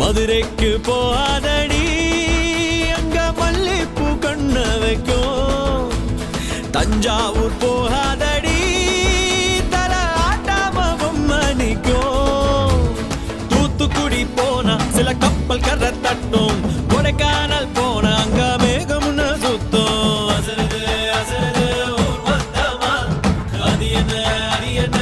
மதுரைக்கு போகாதடி அங்க மல்லிப்பூ கண்ண வைக்கும். தஞ்சாவூர் போகாதடி தல ஆட்டாம பொம்மணிக்கும் தூத்துக்குடி போனா சில கப்பல் கரை தட்டும். கொடைக்கானல் போனா அங்க மேகம்னு சுத்தும். அசருது அது என்ன அது என்ன?